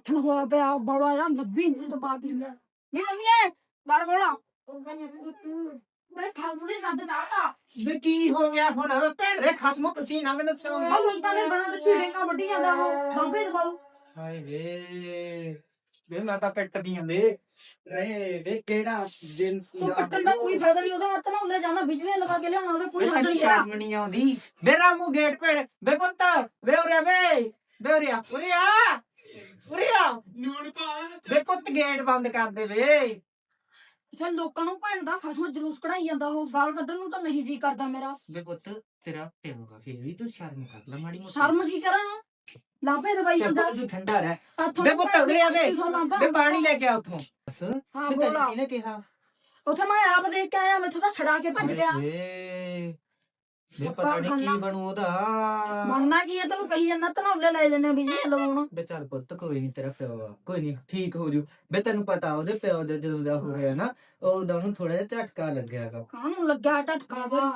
ਅੱਠਣ ਹੋਇਆ ਪਿਆ ਬੜਾ ਜਾਂ ਲੱਭੀ ਨਹੀਂ ਤੋਂ ਬਾਅਦ ਹੀ ਨਹੀਂ ਮੰਮੀ ਬਾਰ ਬੋਲਾ ਬਸ ਖਾਉਣੇ ਰੱਦ ਦਾਤਾ ਵੇ ਕੀ ਹੋ ਗਿਆ ਹੁਣ? ਭੈਣ ਦੇ ਖਸਮ ਪਸੀਨਾ ਮੈਨੂੰ ਸਿਉਂ ਉਹ ਮੁੰਡਾ ਨੇ ਬਣਾ ਤੇ ਜਾਂਦਾ ਉਹ। ਦਬਾਉ ਹਾਏ ਵੇ। ਵੇ ਮੈਂ ਤਾਂ ਕੱਟਦੀਆਂ ਵੇ ਰੇ ਵੇ ਕਿਹੜਾ ਦਿਨ ਸੀ ਤੂੰ ਕੱਟਣ ਦਾ ਕੋਈ ਫਾਇਦਾ ਨਹੀਂ ਉਹਦਾ ਹੱਥ ਨਾਲ ਉਹਨੇ ਜਾਣਾ ਬਿਜਲੀ ਲਗਾ ਕੇ ਲਿਆਉਣਾ ਉਹਦਾ ਕੋਈ ਮੈਨੂੰ ਨਹੀਂ ਸ਼ਰਮ ਨਹੀਂ ਆਉਂਦੀ। ਵੇ ਰਾਮੂ ਗੇਟ ਪੇੜ ਵੇ ਪੁੱਤ ਵੇ ਉਰੇ ਵੇ। ਵੇ ਉਰੇ ਆ ਉਰੇ ਆ। ਉਰੇ ਆ ਨੂਣ ਪਾ ਵੇ ਪੁੱਤ ਗੇਟ ਬੰਦ ਕਰ ਦੇ ਵੇ। ਇੱਥੇ ਲੋਕਾਂ ਨੂੰ ਭੈਣ ਦਾ ਖਸਮ ਜਲੂਸ ਕਢਾਈ ਜਾਂਦਾ ਉਹ। ਵਾਲ ਕੱਢਣ ਨੂੰ ਤਾਂ ਨਹੀਂ ਜੀ ਕਰਦਾ ਮੇਰਾ। ਵੇ ਪੁੱਤ ਤੇਰਾ ਪਿਓਗਾ ਫੇਰ ਵੀ ਤੂੰ ਸ਼ਰਮ ਕਰ ਲੈ ਮਾੜੀ ਮੋਟੀ। ਸ਼ਰਮ ਕੀ ਕਰਾਂ? ਲਾਪੇ ਦਵਾਈ ਚੱਲ ਜਾਂਦਾ ਪੁੱਤ ਤੂੰ ਠੰਡਾ ਰਹਿ। ਹੱਥੋਂ ਵੇ ਪੁੱਤ ਉਰੇ ਆ ਵੇ। ਵੇ ਵੇ ਪਾਣੀ ਲੈ ਕੇ ਆ ਉਥੋਂ। ਬਸ ਹਾਂ ਵੇ ਬੋਲਾ ਤੈਨੂੰ ਕਿਹਨੇ ਕਿਹਾ। ਉੱਥੇ ਮੈਂ ਆਪ ਦੇਖ ਕੇ ਆਇਆ ਮੈਥੋਂ ਤਾਂ ਛੜਾ ਕੇ ਭੱਜ ਗਿਆ। ਵੇ ਵੇ ਪੱਕਾ ਪਤਾ ਨਹੀਂ ਖਾਨਾ। ਕੀ ਬਣੂ ਉਹਦਾ। ਮੰਨਣਾ ਕੀ ਹੈ ਤੈਨੂੰ ਕਹੀ ਜਾਂਦਾ ਤਨੌਲੇ ਲੈ ਜੰਨੇ ਬਿਜਲੀ ਲਵਾਉਣ। ਬੇ ਚੱਲ ਪੁੱਤ ਕੋਈ ਨਹੀਂ ਤੇਰਾ ਪਿਓ ਆ। ਕੋਈ ਨਹੀਂ ਠੀਕ ਹੋ ਜੂ। ਬੇ ਤੈਨੂੰ ਪਤਾ ਉਹਦੇ ਪਿਓ ਦਾ ਜਦੋਂ ਦਾ ਹੋ ਰਿਹਾ ਨਾ ਉਹਦਾ ਉਹਨੂੰ ਥੋੜਾ ਜਿਹਾ ਝਟਕਾ ਲੱਗਿਆਗਾ ਕਾਹਨੂੰ ਲੱਗਾ ਟਟਕਾ ਵਾ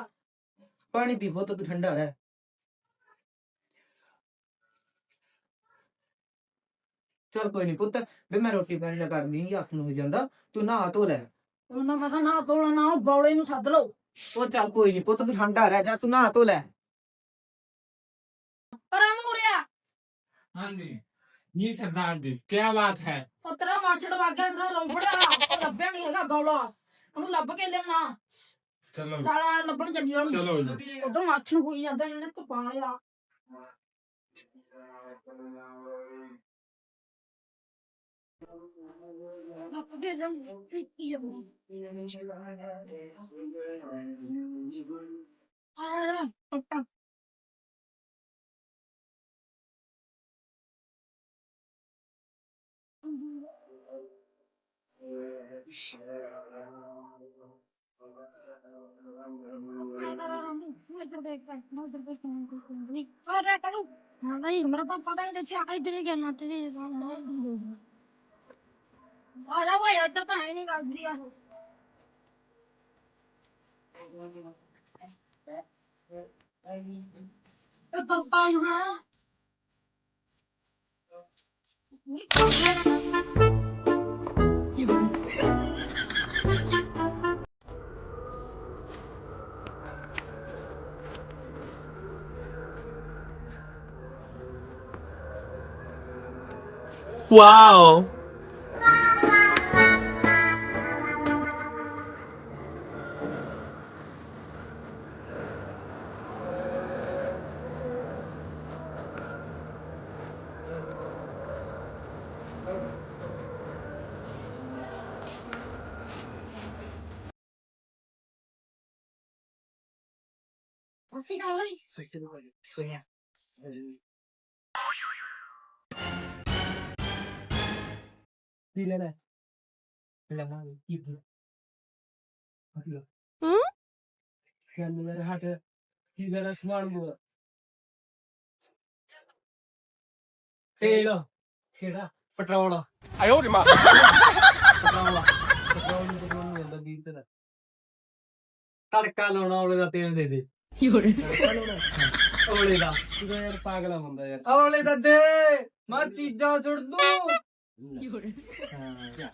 ਪਾਣੀ ਪੀ ਪੁੱਤ ਤੂੰ ਠੰਡਾ ਰਹਿ। ਚਲ ਕੋਈ ਨਹੀਂ ਪੁੱਤ ਬੇ ਮੈਂ ਰੋਟੀ ਪਾਣੀ ਦਾ ਕਰ ਦਿੰਦੀ ਹੱਥ ਨੂੰ ਹੋ ਜਾਂਦਾ। ਤੂੰ ਨਹਾ ਧੋ ਲੈ। ਉਹਨਾਂ ਨਾ ਤੋਲਾ ਨਾ ਉਹ ਬੌਲੇ ਨੂੰ ਸੱਦ ਲਓ। ਉਹ ਚੱਲ ਕੋਈ ਨਹੀਂ ਪੁੱਤ ਤੂੰ ਠੰਡਾ ਰਹਿ ਜਾ ਤੂੰ ਨਹਾ ਧੋ ਲੈ ਪਰ ਮੂਰਿਆ हाँ जी जी सरदार जी क्या बात है ਪੁੱਤਰਾ ਮਾਛੜ ਵਾਗਿਆ ਤੇਰਾ ਰੌਂਫੜਾ ਉਹ ਲੱਭਿਆ ਨਹੀਂ ਹੈਗਾ ਬੌਲਾ ਉਹਨੂੰ ਲੱਭ ਕੇ ਲਿਆਉਣਾ चलो ਸਾਲਾ ਲੱਭਣ ਚੱਲੀ ਉਹਨੂੰ चलो जी। ਉਦੋਂ ਮਾਛ ਨੂੰ ਕੋਈ ਜਾਂਦਾ ਇਹਨੇ ਧੁਪਾ Ay, marapang. Wow! ਅਸੀਂ ਕਹਾਂ ਭਾਈ ਪੀ ਲੈ ਲੈ ਲੈ ਮਾਂ ਕੀ ਪੀ ਹੂੰ? ਚੱਲ ਮੇਰੇ ਹੱਥ ਕੀ ਗੜਾ ਸਮਾਨ ਬੋਲ ਤੇਲ ਕਿਹੜਾ petrol Ayo di mana? Petrol petrol ਨੂੰ ਪੈਟਰੋਲ ਨੂੰ ਹੁੰਦਾ ਵੀਹ ਤੇ ਤੜਕਾ ਲਾਉਣਾ ਔਲੇ ਦਾ ਔਲੇ ਦਾ। ਤੂੰ ਯਾਰ ਪਾਗਲਾ ਹੁੰਦਾ ਯਾਰ। ਔਲੇ ਦਾ ਦੇ। ਮੈਂ ਚੀਜ਼ਾਂ ਸੁੱਟ ਦੂੰ। ਹਾਂ।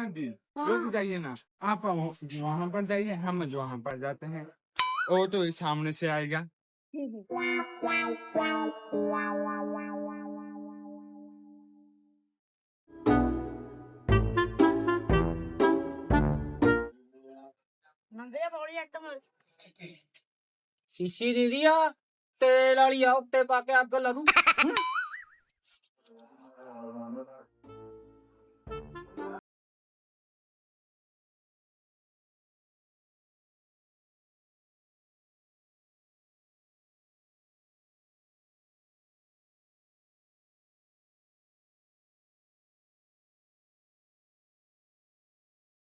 हाँ। जी रुक जाइए ना आप वहाँ पर जाइए हम वहाँ पर जाते हैं। वो तो इस सामने से आएगा। सीसी दीदी तेल वाली आ उत्ते पाके अग लगू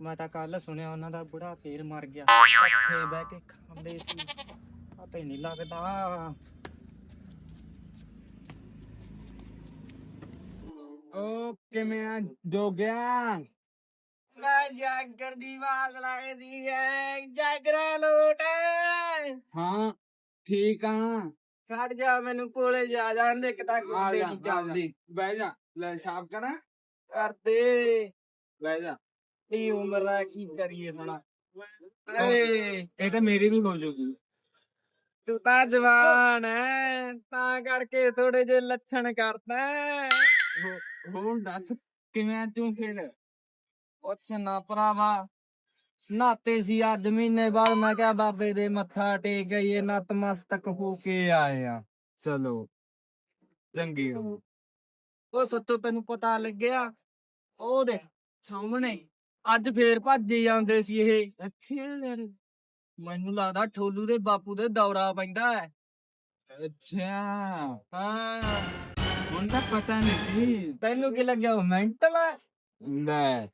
ਮੈਂ ਤਾਂ ਕੱਲ ਸੁਣਿਆ ਉਹਨਾਂ ਦਾ ਬੁੜਾ ਫੇਰ ਮਰ ਗਿਆ। ਇੱਥੇ ਬਹਿ ਕੇ ਖਾਂਦੇ ਸੀ। ਹੀ ਨਹੀਂ ਲੱਗਦਾ। ਉਹ ਕਿਵੇਂ ਆ? ਜੋ ਗਿਆ ਮੈਂ ਜਾਗਰ ਦੀ ਆਵਾਜ਼ ਲੱਗਦੀ ਹੈ ਜਾਗਰਾ ਲੋਟ ਹਾਂ ਠੀਕ ਆ। ਖੜ ਜਾ ਮੈਨੂੰ ਕੋਲੇ ਜਾ ਜਾਣ ਦੇ ਕਿਤਾ ਆ ਗੁੰਦੇ ਜਾ ਨਹੀਂ ਆ ਜਾ। ਚੱਲਦੀ। ਬਹਿ ਜਾ। ਲੈ ਸਾਫ਼ ਕਰਾਂ? ਕਰਦੇ। ਬਹਿ ਜਾ। ਕੀ ਉਮਰ ਆ ਕੀ ਕਰੀਏ ਹੁਣ? ਏ ਇਹ ਤਾਂ ਮੇਰੀ ਵੀ ਹੋ ਜੂਗੀ। ਤੂੰ ਤਾਂ ਜਵਾਨ ਹੈ ਤਾਂ ਕਰਕੇ ਥੋੜੇ ਜਿਹੇ ਲੱਛਣ ਕਰਦਾ ਹੈ। ਹੁਣ ਦੱਸ ਕਿਵੇਂ ਤੂੰ ਫਿਰ? ਪੁੱਛ ਨਾ ਭਰਾਵਾ ਨਾਤੇ ਸੀ ਅੱਜ ਮਹੀਨੇ ਬਾਅਦ ਮੈਂ ਕਿਹਾ ਬਾਬੇ ਦੇ ਮੱਥਾ ਟੇਕ ਗਈਏ ਨਤਮਸਤਕ ਹੋ ਕੇ ਆਏ ਆ। ਚਲੋ ਚੰਗੀ ਉਹ ਸੱਚੋ ਤੈਨੂੰ ਪਤਾ ਲੱਗਿਆ ਉਹ ਦੇ ਸਾਹਮਣੇ। ਅੱਜ ਫੇਰ ਭੱਜੇ ਜਾਂਦੇ ਸੀ ਇਹ। ਅੱਛਾ ਮੈਨੂੰ ਲੱਗਦਾ ਠੋਲੂ ਦੇ ਬਾਪੂ ਦੇ ਦੌਰਾ ਪੈਂਦਾ ਹੈ। ਅੱਛਾ। ਹਾਂ। ਹੁਣ ਤਾਂ ਪਤਾ ਨਹੀਂ ਸੀ। ਤੈਨੂੰ ਕੀ ਲੱਗਿਆ ਮੈਂਟਲ ਹੈ? ਲੈ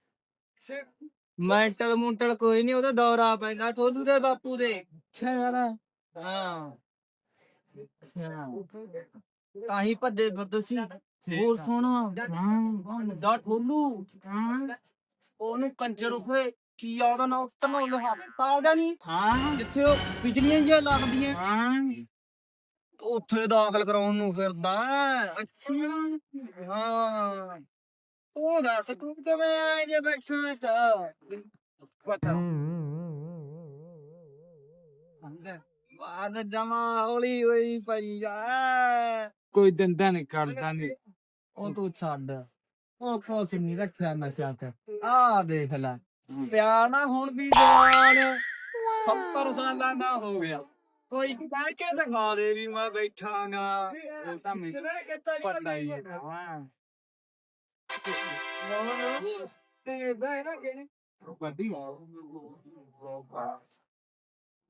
ਮੈਂਟਲ ਮੁੰਟਲ ਕੋਈ ਨਹੀਂ ਉਹਦਾ ਦੌਰਾ ਪੈਂਦਾ ਠੋਲੂ ਦੇ ਬਾਪੂ ਦੇ। ਅੱਛਾ ਯਾਰ। ਹਾਂ। ਤਾਂ ਹੀ ਭੱਜੇ ਫਿਰਦੇ ਸੀ। ਹੋਰ। ਸੁਣ। ਹਾਂ। ਦਾ ਠੋਲੂ। ਹਾਂ। ਉਹਨੂੰ ਕੰਜਰ ਉਫੇ ਕੀ ਆ ਉਹਦਾ ਨਾਮ ਤਨੋਲ ਹਸਪਤਾਲ ਦਾ ਨਹੀਂ ਹਾਂ। ਜਿੱਥੇ ਉਹ ਬਿਜਲੀਆਂ ਜਿਹੀਆਂ ਲੱਗਦੀਆਂ। ਹਾਂ। ਉੱਥੇ ਦਾਖਲ ਕਰਾਉਣ ਨੂੰ ਫਿਰਦਾ। ਅੱਛਾ। ਹਾਂ। ਉਹ ਦੱਸ ਤੂੰ ਕਿਵੇਂ ਆਏ ਜੇ ਬੈਠਾ ਸਾ ਪਤਾ। ਬਾਦ ਜਮਾ ਹੌਲੀ ਹੋਈ ਪਈ ਆ। ਕੋਈ ਦੰਦਾ ਨਹੀਂ ਕਰਦਾ ਨਹੀਂ ਉਹ ਤੂੰ ਛੱਡ। ਉਹ ਕੁਛ ਨਹੀਂ ਰੱਖਿਆ ਨਸ਼ਾ ਤੇ ਆ ਦੇਖ ਲੈ ਪਿਆ ਨਾ ਹੁਣ ਵੀ ਜਵਾਨ 70 ਸਾਲਾਂ ਦਾ ਹੋ ਗਿਆ। ਕੋਈ ਕਹਿ ਕੇ ਦਿਖਾ ਦੇ ਵੀ ਮੈਂ ਬੈਠਾਂਗਾ। ਉਹ ਤਾਂ ਮੈਨੂੰ ਪਤਾ ਹੀ ਹੈ।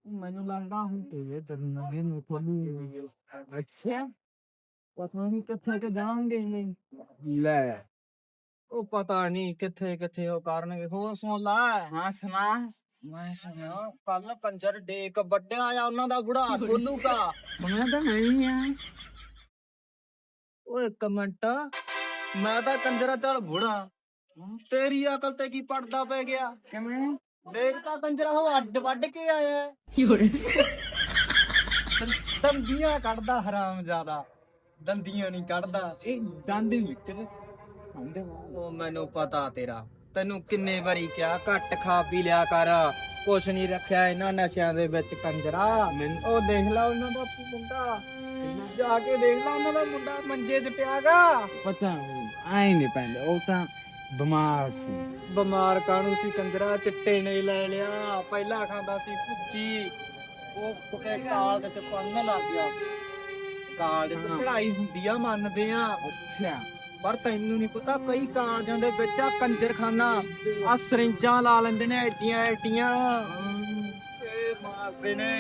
ਤੇ ਮੈਨੂੰ ਲੱਗਦਾ ਹੁਣ ਤੇ ਤੈਨੂੰ ਨਵੇਂ ਨੂੰ ਅੱਛਾ। ਪਤਾ ਨਹੀਂ ਕਿੱਥੇ ਕਿ ਜਾਣਗੇ ਨਹੀਂ ਲੈ। ਉਹ ਪਤਾ ਨਹੀਂ ਕਿੱਥੇ ਕਿੱਥੇ ਉਹ ਕਰਨਗੇ। ਹੋਰ ਸੁਣ ਲਾ। ਹਾਂ ਸੁਣਾ। ਮੈਂ ਸੁਣਿਆ ਕੱਲ ਕੰਜਰ ਡੇਕ ਵੱਡਿਆ ਆ ਉਹਨਾਂ ਦਾ ਬੁੜਾ ਠੋਲੂਗਾ ਮੈਂ ਤਾਂ ਨਹੀਂ ਆ। ਓਏ ਇੱਕ ਮਿੰਟ। ਮੈਂ ਤਾਂ ਕੰਜਰਾ ਚੱਲ ਬੁੜਾ। ਤੇਰੀ ਅਕਲ ਤੇ ਕੀ ਪੜਦਾ ਪੈ ਗਿਆ? ਕਿਵੇਂ? ਦੇਖ ਤਾਂ ਕੰਜਰਾ ਉਹ ਅੱਡ ਵੱਡ ਕੇ ਆਇਆ। ਦੰਦੀਆਂ ਕੱਢਦਾ ਹਰਾਮ ਜ਼ਿਆਦਾ। ਦੰਦੀਆਂ ਨਹੀਂ ਕੱਢਦਾ। ਇਹ ਦੰਦ ਨਿਕਲ ਉਹ ਮੈਨੂੰ ਪਤਾ ਤੇਰਾ। ਤੈਨੂੰ ਕਿੰਨੇ ਵਾਰੀ ਕਿਹਾ ਘੱਟ ਖਾ ਪੀ ਲਿਆ ਕਰ। ਕੁਛ ਨਹੀਂ ਰੱਖਿਆ ਇਹਨਾਂ ਨਸ਼ਿਆਂ ਦੇ ਵਿੱਚ ਕੰਜਰਾ। ਮੈਨੂੰ ਉਹ ਦੇਖ ਲਾ ਉਹਨਾਂ ਦਾ ਮੁੰਡਾ। ਜਾ ਕੇ ਦੇਖ ਲਾ ਉਹਨਾਂ ਦਾ ਮੁੰਡਾ ਮੰਜੇ 'ਚ ਪਿਆਗਾ ਪਤਾ ਆਈ ਨਹੀਂ ਪੈਂਦਾ। ਉਹ ਤਾਂ ਬਿਮਾਰ ਸੀ। ਬਿਮਾਰ ਕਾਣੂ ਸੀ? ਕੰਜਰਾ ਚਿੱਟੇ ਨੇ ਲੈ ਲਿਆ। ਪਹਿਲਾਂ ਖਾਂਦਾ ਸੀ ਭੁੱਕੀ। ਉਹ ਕੁੱਤੇ ਕਾਲ ਦੇ ਤੇ ਪੜਨ ਲੱਗ ਗਿਆ। ਕਾਲ ਦੇ ਤੇ ਹਾਂ। ਪੜ੍ਹਾਈ ਹੁੰਦੀ ਆ ਮੰਨਦੇ ਆ। ਅੱਛਾ। ਪਰ ਤੈਨੂੰ ਨਹੀਂ ਪਤਾ ਕਈ ਕਾਲਜਾਂ ਦੇ ਵਿੱਚ ਆ ਕੰਜਰਖਾਨਾ ਆ ਸਰਿੰਜਾਂ ਲਾ ਲੈਂਦੇ ਨੇ ਐਡੀਆਂ ਐਡੀਆਂ। ਇਹ ਮਾਰਦੇ ਨੇ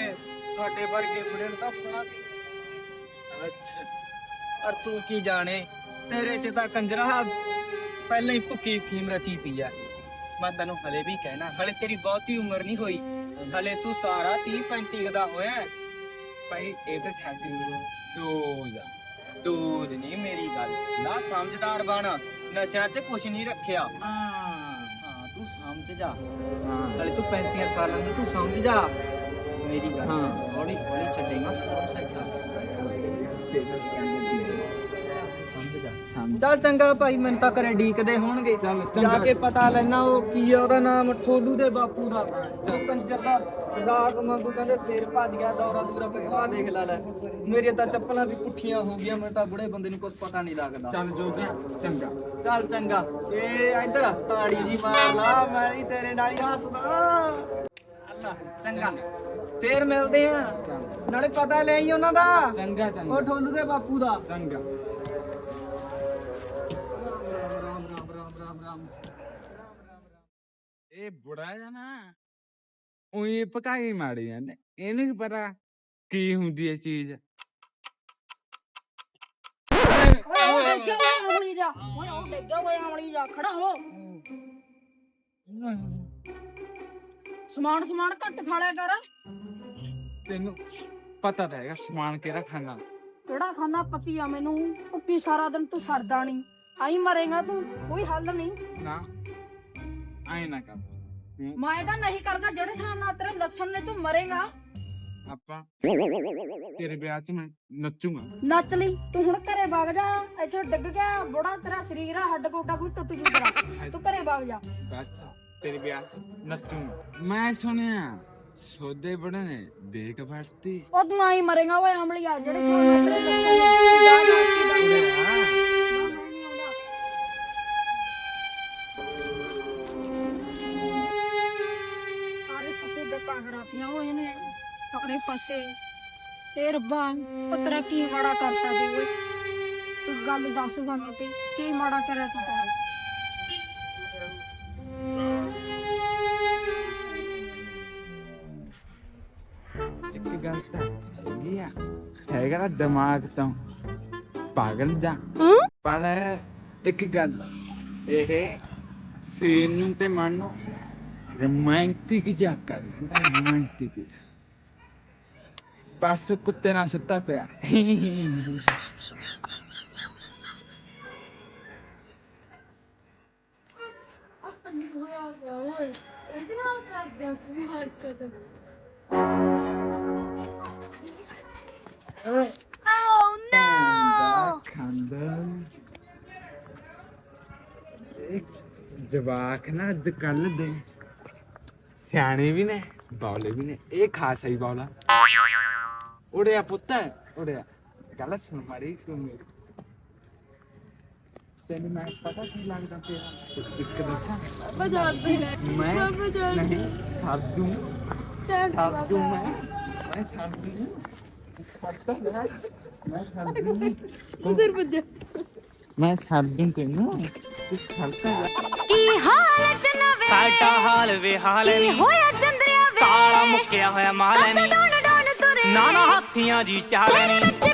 ਸਾਡੇ ਵਰਗੇ ਬੁੜੇ ਨੂੰ ਦੱਸਣਾ ਅੱਛਾ। ਪਰ ਤੂੰ ਕੀ ਜਾਣੇ ਤੇਰੇ ਚ ਤਾਂ ਕੰਜਰਾ ਪਹਿਲਾਂ ਹੀ ਭੁੱਕੀ ਫੀਮ ਰਚੀ ਪਈ ਆ। ਮੈਂ ਤੈਨੂੰ ਹਲੇ ਵੀ ਕਹਿਣਾ ਹਲੇ ਤੇਰੀ ਬਹੁਤੀ ਉਮਰ ਨਹੀਂ ਹੋਈ। ਹਲੇ ਤੂੰ ਸਾਰਾ 30 35 ਦਾ ਹੋਇਆ। ਭਾਈ ਇਹ ਤਾਂ ਸਾਡੀ ਸੋਚ ਆ ਦੂਜ ਨਹੀਂ ਮੇਰੀ ਗੱਲ ਨਾ ਸਮਝਦਾਰ ਬਣ। ਨਸ਼ਿਆਂ 'ਚ ਕੁਝ ਨਹੀਂ ਰੱਖਿਆ। ਹਾਂ। ਹਾਂ ਤੂੰ ਸਮਝ ਜਾ। ਹਾਂ ਹਲੇ ਤੂੰ 35 ਸਾਲਾਂ ਦਾ ਤੂੰ ਸਮਝ ਜਾ। ਮੇਰੀ ਗੱਲ ਹਾਂ। ਹੌਲੀ ਹੌਲੀ ਛੱਡੇਗਾ ਸਭ ਚੱਲ ਚੰਗਾ ਭਾਈ ਮੈਨੂੰ ਤਾਂ ਘਰੇ ਡੀਕਦੇ ਹੋਣਗੇ। ਚੱਲ ਜਾ ਕੇ ਪਤਾ ਲੈਣਾ ਉਹ ਕੀ ਆ ਉਹਦਾ ਨਾਮ ਠੋਲੂ ਦੇ ਬਾਪੂ ਦਾ। ਕੰਜਰ ਦਾ ਰਾਗ ਮੰਗੂ ਕਹਿੰਦੇ ਫੇਰ ਭੱਜ ਗਿਆ ਦੌਰਾ ਦੂਰਾ ਪਿਆ ਦੇਖ ਲੈ ਲੈ। ਮੇਰੇ ਤਾਂ ਚੱਪਲਾਂ ਵੀ ਪੁੱਠੀਆਂ ਹੋ ਗਈਆਂ ਮੈਨੂੰ ਤਾਂ ਬੁੜੇ ਬੰਦੇ ਨੂੰ ਕੁਝ ਪਤਾ ਨਹੀਂ ਲੱਗਦਾ। ਚੱਲ ਜੋ ਗਿਆ ਚੰਗਾ। ਚੱਲ ਚੰਗਾ। ਇਹ ਇੱਧਰ ਤਾੜੀ ਜੀ ਮਾਰ ਲਾ ਮੈਂ ਵੀ ਤੇਰੇ ਨਾਲ ਹੀ ਹੱਸਦਾ। ਚੰਗਾ। ਫੇਰ ਮਿਲਦੇ ਆ। ਨਾਲੇ ਪਤਾ ਲੈ ਆਈ ਉਹਨਾਂ ਦਾ। ਚੰਗਾ ਉਹ ਚੰਗਾ ਠੋਲੂ ਦੇ ਬਾਪੂ ਦਾ। ਚੰਗਾ। ਇਹ ਬੁੜਾ ਜਾਂ ਨਾ ਉਹੀ ਪਕਾਈ ਮਾੜੀ ਜਾਂਦੇ ਇਹਨੂੰ ਕੀ ਪਤਾ ਕੀ ਹੁੰਦੀ ਹੈ ਚੀਜ਼। ਉਹ ਡਿੱਗਿਆ ਹੋਇਆ ਅਮਲੀ ਜਾ ਓਏ ਉਹ ਡਿੱਗਿਆ ਹੋਇਆ ਅਮਲੀ ਜਾ ਖੜਾ ਹੋ। ਸਮਾਨ ਸਮਾਨ ਘੱਟ ਖਾ ਲਿਆ ਕਰ। ਤੈਨੂੰ ਪਤਾ ਤਾਂ ਹੈਗਾ ਸਮਾਨ ਕਿਹੜਾ ਖਾਣਾ। ਕਿਹੜਾ ਖਾਣਾ ਪਤੀਆ ਮੈਨੂੰ? ਕੁੱਪੀ ਸਾਰਾ ਦਿਨ ਤੂੰ ਛੱਡਦਾ ਨਹੀਂ ਆਈ ਮਰੇਗਾ ਤੂੰ ਕੋਈ ਹੱਲ ਨਹੀਂ ਨਾ ਆਏ ਨਾ ਕਰ। ਮੈਂ ਤਾਂ ਨਹੀਂ ਕਰਦਾ ਜਿਹੜੇ ਹਿਸਾਬ ਨਾਲ ਤੇਰੇ ਲੱਸਣ ਨੇ ਤੂੰ ਮਰੇਗਾ। ਆਪਾਂ ਤੇਰੇ ਵਿਆਹ 'ਚ ਮੈਂ ਨੱਚੂਗਾ। ਨੱਚ ਲਈ। ਤੂੰ ਹੁਣ ਘਰੇ ਵਗ ਜਾ। ਇੱਥੇ ਡਿੱਗ ਗਿਆ ਬੜਾ ਤੇਰਾ ਸਰੀਰ ਆ ਹੱਡ ਗੋਡਾ ਕੋਈ ਟੁੱਟ ਜੂ ਤੇਰਾ। ਤੂੰ ਘਰੇ ਵਗ ਜਾ। ਬਸ ਤੇਰੇ ਵਿਆਹ 'ਚ ਨੱਚੂਗਾ। ਮੈਂ ਸੁਣਿਆ ਸੋਦੇ ਬੜੇ ਨੇ ਦੇਖ ਵਰਤੀ। ਉਹ ਤੂੰ ਆਈ ਮਰੇਗਾ ਓਏ ਅਮਲੀਆ ਜਿਹੜੇ ਨਾਲ ਤੇਰੇ ਲੱਸਣ ਨੇ। ਜਾ ਜਾ ਪਾਸੇ। ਤੇ ਰੱਬਾ ਪਤਰਾ ਕੀ ਮਾੜਾ ਕਰਤਾ ਦੀ ਓਏ ਤੂੰ ਗੱਲ ਦੱਸ ਸਾਨੂੰ ਤੇ ਕੀ ਮਾੜਾ ਕਰਿਆ ਤੂੰ ਤਾਂ? ਇੱਕ ਗੱਲ ਤਾਂ ਹੈਗੀ ਆ। ਹੈਗਾ ਨਾ ਦਿਮਾਗ ਤੋਂ। ਪਾਗਲ ਜਾ? ਪਰ ਇੱਕ ਗੱਲ ਇਹ ਸੀਨ ਨੂੰ ਤੇ ਮਨ ਨੂੰ ਰੋਮਾਂਟਿਕ ਜਾ ਕਰ ਰੋਮਾਂਟਿਕ। ਬਸ ਕੁੱਤੇ ਨਾਲ ਸੁੱਤਾ ਪਿਆ oh ਖਾਂਦਾ ਇੱਕ ਜਵਾਕ ਨਾ ਅੱਜ ਕੱਲ ਦੇ ਸਿਆਣੇ ਵੀ ਨੇ ਬੌਲੇ ਵੀ ਨੇ ਇਹ ਖਾਸ ਹੀ ਪੁੱਤ ਉੜਿਆ ਗੱਲ ਸੁਣ ਮਾਰੀ ਸੁਣ ਮੇਰੀ ਤੈਨੂੰ ਮੈਂ ਪਤਾ ਕੀ ਲੱਗਦਾ ਤੇਰਾ ਇੱਕ ਦੱਸਾਂ ਤੇ ਲੈ ਮੈਂ ਨਹੀਂ ਛੱਡ ਦੂੰ ਛੱਡ ਦੂੰ ਮੈਂ ਮੈਂ ਛੱਡ ਦੂੰ ਪਤਾ ਹੈ ਮੈਂ ਛੱਡ ਦੂੰ ਉਧਰ ਬੱਜਾ ਮੈਂ ਛੱਡ ਦੂੰ ਤੈਨੂੰ ਤੂੰ ਕੀ ਹਾਲਤ ਨਵੇਂ ਸਾਡਾ ਹਾਲ ਵੇ ਹਾਲ ਨਹੀਂ ਹੋਇਆ ਚੰਦਰਿਆ ਵੇ ਕਾਲਾ ਮੁੱਕਿਆ ਹੋਇਆ ਮਾਲ ਨਹੀਂ ਨਾ ਨਾ ਹਾਥੀਆਂ ਦੀ ਚਾਲਣੀ